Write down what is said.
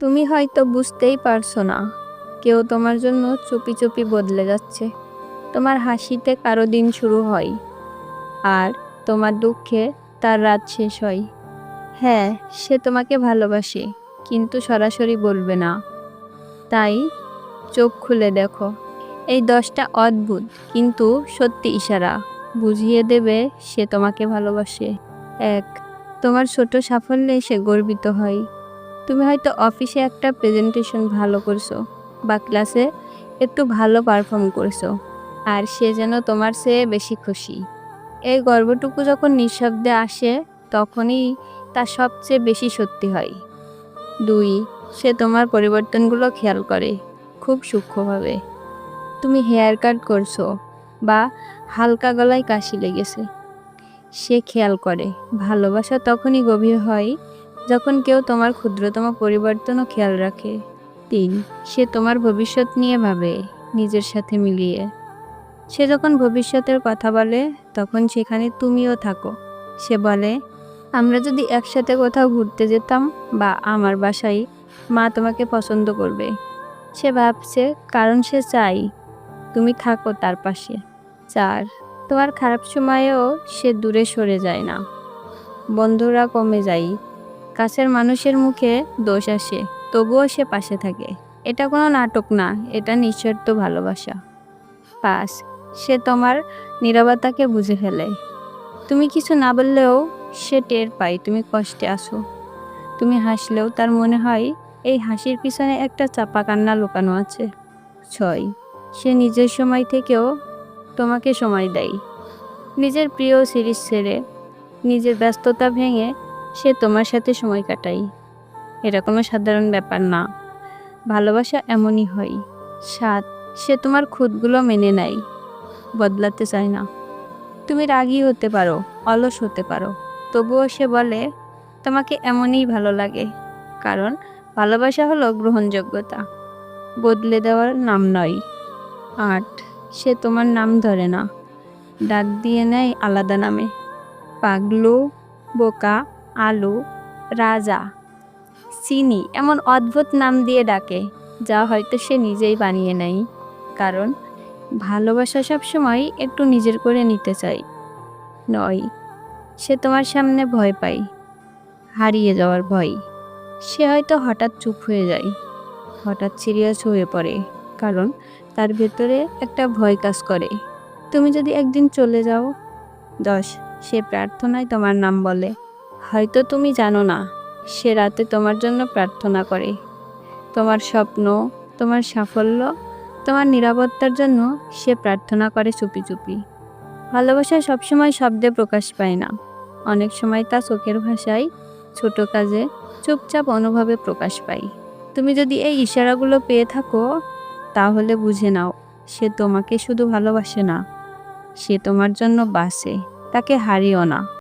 তুমি হয়তো বুঝতেই পারছ না। কেউ তোমার জন্য চুপি চুপি বদলে যাচ্ছে। তোমার হাসিতে কারও দিন শুরু হয় আর তোমার দুঃখে তার রাত শেষ হয়। হ্যাঁ সে তোমাকে ভালোবাসে, কিন্তু সরাসরি বলবে না। তাই চোখ খুলে দেখো। এই দশটা অদ্ভুত, কিন্তু সত্যি ইশারা। বুঝিয়ে দেবে সে তোমাকে ভালোবাসে। এক, তোমার ছোট সাফল্যে সে গর্বিত হয়। তুমি হয়তো অফিসে একটা প্রেজেন্টেশন ভালো করছ বা ক্লাসে একটু ভালো পারফর্ম করছ, আর সে যেন তোমার চেয়ে বেশি খুশি। এই গর্বটুকু যখন নিঃশব্দে আসে, তখনই তা সবচেয়ে বেশি সত্যি হয়। দুই, সে তোমার পরিবর্তনগুলো খেয়াল করে খুব সূক্ষ্মভাবে। তুমি হেয়ার কাট করছ বা হালকা গলায় কাশি লেগেছে। সে খেয়াল করে, ভালোবাসা তখনই গভীর হয় যখন কেউ তোমার ক্ষুদ্রতম পরিবর্তনও খেয়াল রাখে, তিন, সে তোমার ভবিষ্যৎ নিয়ে ভাবে, নিজের সাথে মিলিয়ে। সে যখন ভবিষ্যতের কথা বলে, তখন সেখানে তুমিও থাকো। সে বলে, আমরা যদি একসাথে কোথাও ঘুরতে যেতাম বা আমার বাসায় মা তোমাকে পছন্দ করবে সে ভাবছে, কারণ সে চাই, তুমি থাকো তার পাশে। চার, তোমার খারাপ সময়েও সে দূরে সরে যায় না। বন্ধুরা কমে যায়। কাছের মানুষের মুখে দোষ আসে, তবুও সে পাশে থাকে। এটা কোনো নাটক না, এটা নিঃশর্ত ভালোবাসা। পাঁচ সে তোমার নীরবতাকে বুঝে ফেলে। তুমি কিছু না বললেও সে টের পায়, তুমি কষ্টে আসো তুমি হাসলেও তার মনে হয় এই হাসির পিছনে একটা চাপা কান্না লুকানো আছে। ছয়, সে নিজের সময় থেকেও তোমাকে সময় দেয়। নিজের প্রিয় সিরিজ ছেড়ে নিজের ব্যস্ততা ভেঙে সে তোমার সাথে সময় কাটায় এটা কোনো সাধারণ ব্যাপার না। ভালোবাসা এমনই হয়। সাত, সে তোমার খুদগুলো মেনে নেয়। বদলাতে চায় না। তুমি রাগী হতে পারো, অলস হতে পারো। তবুও সে বলে, তোমাকে এমনই ভালো লাগে। কারণ ভালোবাসা হলো গ্রহণযোগ্যতা। বদলে দেওয়ার নাম নয়। আট, সে তোমার নাম ধরে না। ডাক দিয়ে নেয় আলাদা নামে। পাগলু, বোকা আলু, রাজা, চিনি এমন অদ্ভুত নাম দিয়ে ডাকে, যা হয়তো সে নিজেই বানিয়ে নেয়। কারণ ভালোবাসা সবসময় একটু নিজের করে নিতে চাই নয়, সে তোমার সামনে ভয় পায়, হারিয়ে যাওয়ার ভয়। সে হয়তো হঠাৎ চুপ হয়ে যায়, হঠাৎ সিরিয়াস হয়ে পড়ে, কারণ তার ভেতরে একটা ভয় কাজ করে। তুমি যদি একদিন চলে যাও, দশ, সে প্রার্থনায় তোমার নাম বলে। হয়তো তুমি জানো না, সে রাতে তোমার জন্য প্রার্থনা করে। তোমার স্বপ্ন, তোমার সাফল্য, তোমার নিরাপত্তার জন্য সে প্রার্থনা করে চুপি চুপি। ভালোবাসা সবসময় শব্দে প্রকাশ পায় না। অনেক সময় তা চোখের ভাষায়, ছোট কাজে, চুপচাপ অনুভবে প্রকাশ পায়। তুমি যদি এই ইশারাগুলো পেয়ে থাকো, তাহলে বুঝে নাও, সে তোমাকে শুধু ভালোবাসে না, সে তোমার জন্য বাসে তাকে হারিও না।